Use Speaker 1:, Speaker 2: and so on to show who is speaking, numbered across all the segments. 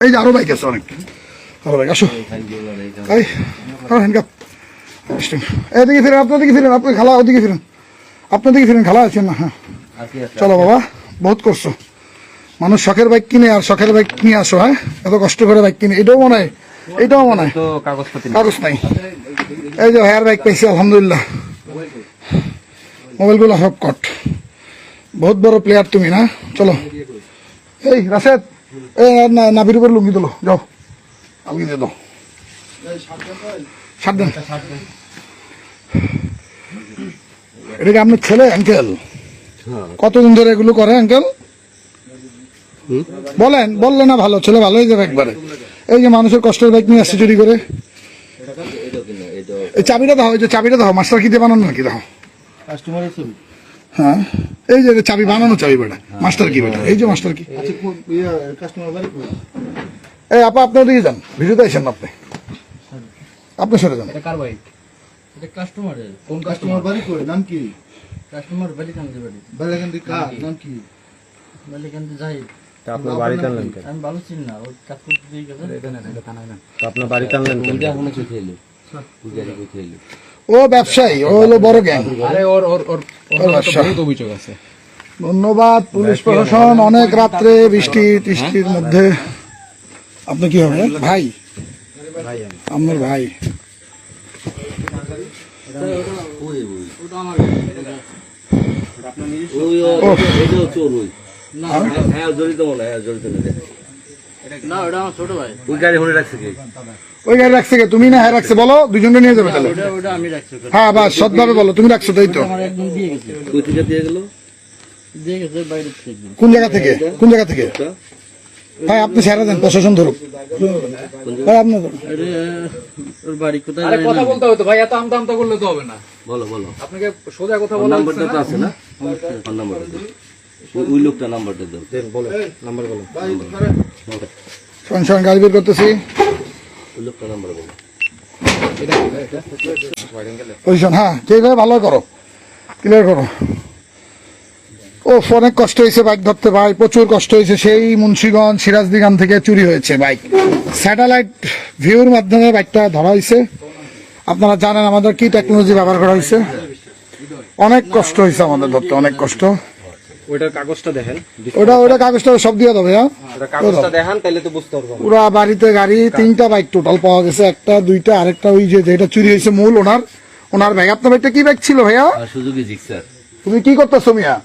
Speaker 1: এই যে আরও বাইক আছে অনেক। আরও বাইক আসো। এই হ্যান্ডকাপ এদিকে ফিরেন আপনার দিকে ফিরেন আপনি খালা ওদিকে ফিরেন। আপনার দিকে ফিরেন খালা আছেন না হ্যাঁ। চলো বাবা বহুত করছ মানুষ শখের বাইক কিনে আর শখের বাইক নিয়ে আসো হ্যাঁ? এত কষ্ট করে বাইক কিনে এটাও মনে হয় এটাও মনে হয়। কাগজ নাই। এই যে হেয়ার বাইক পাইছি আলহামদুলিল্লাহ। মোবাইলগুলো সব কট বহুত বড় প্লেয়ার তুমি না? চলো। এই রাশেদ। এই না নাভির উপর লুঙ্গি তোলো যাও। আমি দিয়ে দাও। সাত দিন। এটা কি আপনার ছেলে আঙ্কেল? কতদিন ধরে এগুলো করে আঙ্কেল? বলেন বললে না ভালো ছেলে ভালোই যাবে একবারে। এই যে মানুষের কষ্টের বাইক নিয়ে আসছে চুরি করে। এই চাবিটা দাও এই যে চাবিটা দাও মাস্টার কি দিয়ে বানানো নাকি দাও।
Speaker 2: কাস্টমারের ছবি।
Speaker 1: হ্যাঁ? এই যে চাবি বানানো চাবি বেটা মাস্টার কি বেটা? এই যে মাস্টার কি?
Speaker 2: আচ্ছা কোন- ইয়া, কাস্টমার বাড়ি
Speaker 1: এই আপা আপনার দিকে যান ভিডিওতে আসেন আপনি। আপনি সরে যান।
Speaker 3: এটা কার বাইক এটা কাস্টমারের কোন
Speaker 2: কাস্টমার বাড়ি কই? নাম কি?
Speaker 3: কাস্টমার বাড়ি কান্দে বাড়ি।
Speaker 2: বালাকান্দি কার? নাম কি?
Speaker 3: বাড়ি কান্দে
Speaker 4: আপনার বাড়িতে আনলেন কেন?
Speaker 3: আমি ভালো চিনি না ওই কাজ করতে দিয়ে গেছে।
Speaker 4: আপনার বাড়িতে আনলেন কেন?
Speaker 1: ও ব্যবসায়ী ও হলো বড় গ্যাং
Speaker 3: আরে ওর ওর ওর
Speaker 1: ওর
Speaker 3: বহুত অভিযোগ আছে
Speaker 1: ধন্যবাদ পুলিশ প্রশাসন অনেক রাত্রে বৃষ্টি টিষ্টির মধ্যে আপনি কি হবে ভাই আমার ভাই
Speaker 3: না ওটা আমার ছোট ভাই।
Speaker 4: ওই গাড়ি হলে রাখছে কি?
Speaker 1: ওই গাড়ি রাখছে কে? তুমি না হ্যাঁ রাখছে বলো দুজনকে নিয়ে যাবে তাহলে।
Speaker 3: ওটা ওটা আমি রাখছি ওটা।
Speaker 1: হ্যাঁ বাস সৎভাবে বলো তুমি রাখছো তাই তো।
Speaker 3: আমার একদম দিয়ে গেছে।
Speaker 4: কই থেকে দিয়ে গেল?
Speaker 3: দিয়ে গেছে বাইরে থেকে। একদম
Speaker 1: কোন জায়গা থেকে? কোন জায়গা থেকে? হ্যাঁ আপনি সেরা দেন প্রশাসন ধরুক।
Speaker 5: কথা বলতে হবে ভাই এত আমতা আমতা করলে তো হবে না।
Speaker 4: বলো বলো।
Speaker 5: আপনাকে সোজা কথা বলা
Speaker 4: নাম্বারটা
Speaker 5: না।
Speaker 4: নাম্বারটা। ওই- লোকটা নাম্বারটা দাও।
Speaker 1: সঙ্গে সঙ্গে গাড়ি বের করতেছি।
Speaker 4: ওই লোকটা নাম্বার বলো।
Speaker 1: পজিশন হ্যাঁ যেভাবে ভালো করো ক্লিয়ার করো। ও অনেক কষ্ট হয়েছে বাইক ধরতে ভাই প্রচুর কষ্ট হয়েছে। সেই মুন্সিগঞ্জ সিরাজদিগান থেকে চুরি হয়েছে বাইক স্যাটেলাইট ভিউর মাধ্যমে বাইকটা ধরা হয়েছে। আপনারা জানেন আমাদের কি টেকনোলজি ব্যবহার করা হয়েছে? অনেক কষ্ট হয়েছে আমাদের ধরতে অনেক কষ্ট।
Speaker 4: ওইটার কাগজটা দেখেন।
Speaker 1: ওটা ওটা কাগজটা সব দিয়ে দেবে হ্যাঁ?
Speaker 4: কাগজটা দেখান তাহলে তো বুঝতে পারব।
Speaker 1: পুরা বাড়িতে গাড়ি তিনটা বাইক টোটাল পাওয়া গেছে একটা দুইটা আরেকটা ওই যে যেটা চুরি হয়েছে মূল ওনার। ওনার ব্যাগ আপনার বাইকটা কি ব্যাগ ছিল ভাইয়া?
Speaker 4: আর জিক্সার।
Speaker 1: তুমি কি করতেছো মিয়া?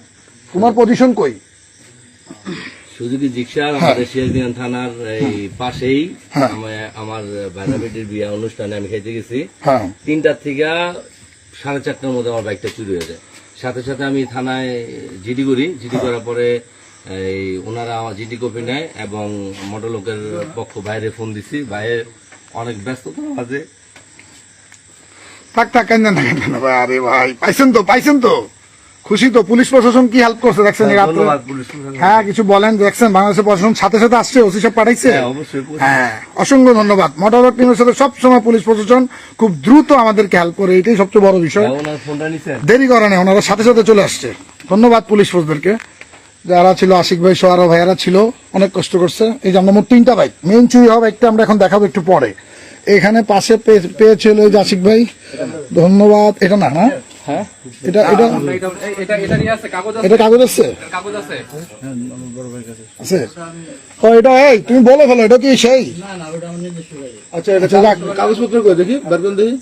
Speaker 1: তোমার পজিশন কই?
Speaker 4: জিক্সার আমাদের সিরাজদিগান থানার এই পাশেই।
Speaker 1: হ্যাঁ।
Speaker 4: আমার- বিয়া অনুষ্ঠানে আমি খাইতে গেছি।
Speaker 1: হ্যাঁ।
Speaker 4: তিনটার থেকে সাড়ে চারটার মধ্যে আমার বাইকটা চুরি হয়ে যায়। সাথে সাথে আমি থানায় জিডি করি। জিডি করার পরে এই ওনারা আমার জিডি কপি নেয় এবং মডলোকের লোকের পক্ষ বাইরে ফোন দিছি। বাইরে অনেক ব্যস্ততা আছে।
Speaker 1: থাক থাক, কেন আরে ভাই, পাইছেন তো পাইছেন তো। খুশি তো পুলিশ প্রশাসন কি হেল্প করছে? দেখছেন
Speaker 4: প্রশাসন।
Speaker 1: হ্যাঁ কিছু বলেন। দেখছেন বাংলাদেশের প্রশাসন সাথে সাথে আসছে ওসি সব পাঠাইছে?
Speaker 4: হ্যাঁ,
Speaker 1: হ্যাঁ অসংখ্য ধন্যবাদ। মোটর টিমের সাথে সবসময় পুলিশ প্রশাসন খুব দ্রুত আমাদেরকে হেল্প করে এটাই সবচেয়ে বড় বিষয়।
Speaker 4: হ্যাঁ,
Speaker 1: দেরি করে না ওনারা সাথে সাথে চলে আসছে। ধন্যবাদ পুলিশ ফোর্সদেরকে যারা ছিল আশিক ভাই সহ আরও ভাইয়ারা ছিল অনেক কষ্ট করছে। এই যে আমরা মোট তিনটা বাইক মেইন চুরি হওয়া বাইকটা আমরা এখন দেখাবো একটু পরে। এখানে পাশে পেয়েছিল এই যে আশিক ভাই। ধন্যবাদ এটা না না?
Speaker 5: হ্যাঁ?
Speaker 1: এটা এটা
Speaker 5: এটা এই- এটা এটা নিয়ে আছে কাগজ আছে।
Speaker 1: এটা কাগজ আছে?
Speaker 5: কাগজ আছে।
Speaker 1: আছে? ও এটা এই তুমি বলে ফেলো এটা কি সেই?
Speaker 3: না না ওটা আমার নিজস্ব
Speaker 2: আচ্ছা এটা
Speaker 1: রাখ।
Speaker 2: কাগজপত্র কই দেখি বের করুন দেখি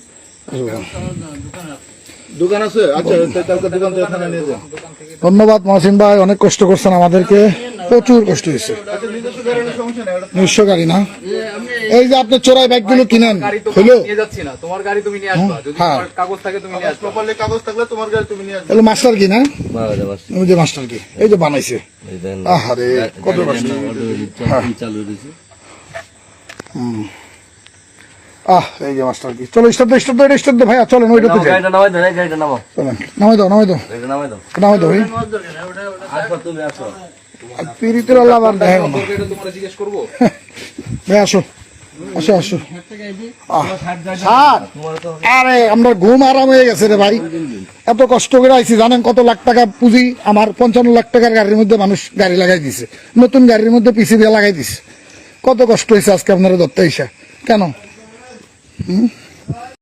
Speaker 2: দোকান আছে আচ্ছা কালকে দোকান থেকে থানা নিয়ে যান
Speaker 1: ধন্যবাদ মহসিন ভাই অনেক কষ্ট করছেন আমাদেরকে। প্রচুর কষ্ট হয়েছে।
Speaker 2: নিজস্ব গাড়ি
Speaker 1: না? এই যে আপনি চোরাই ব্যাগগুলো কিনেন হলো?
Speaker 5: নিয়ে যাচ্ছি না। তোমার গাড়ি তুমি নিয়ে আসবা। যদি
Speaker 1: হ্যাঁ।
Speaker 5: তোমার কাগজ থাকে তুমি নিয়ে আসবা।
Speaker 2: প্রপারলি কাগজ থাকলে তোমার গাড়ি তুমি নিয়ে আসবে।
Speaker 1: তাহলে মাস্টার কি না? ওই যে মাস্টার কি? এই যে বানাইছে। আহারে কত কষ্ট।
Speaker 4: রয়েছে
Speaker 1: আহ এই যে মাস্টার কি? চলো স্টার্ট দাও স্টার্ট দাও এটা স্টার্ট দাও ভাইয়া চলেন ওইটাতে যাই।
Speaker 4: গাড়িটা নামাই দাও গাড়িটা নামাও।
Speaker 1: চলেন। নামাই দাও নামাই দাও।
Speaker 4: নামাই দাও।
Speaker 1: নামাই দাও ভাই।
Speaker 4: আসো তুমি আসো
Speaker 1: আর পিরিতের আল্লাহ আবার দেখে না
Speaker 5: জিজ্ঞেস করব?
Speaker 1: ভাই আসো। আসো আসো। আরে আমরা ঘুম আরাম হয়ে গেছে রে ভাই। এত কষ্ট করে আইছি জানেন কত লাখ টাকা পুঁজি? আমার পঞ্চান্ন লাখ টাকার গাড়ির মধ্যে মানুষ গাড়ি লাগাই দিছে। নতুন গাড়ির মধ্যে পিসি দিয়ে লাগাই দিছে। কত কষ্ট হয়েছে আজকে আপনারা ধরতে এসে কেন? হুম?